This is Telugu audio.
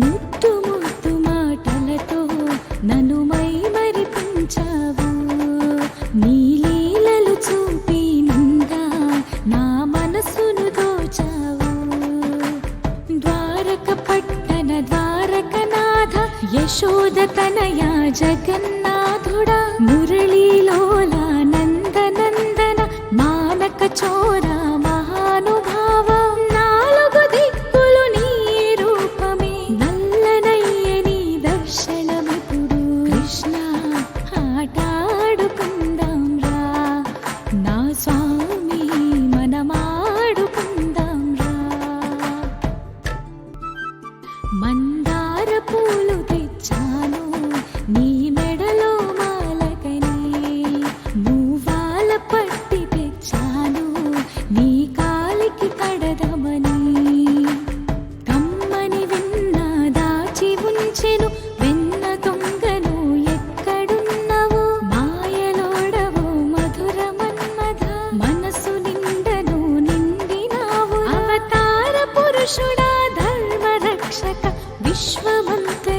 ముత్తు ముత్తు మాటలతో నన్ను మై మరిపించావు. నీ లీలలు చూపి నా మనసును దోచావు. ద్వారక పట్టణ ద్వారకనాథ యశోద తనయ జగన్నాథుడా మురళి మందార పూలు రక్షక విశ్వమంతే.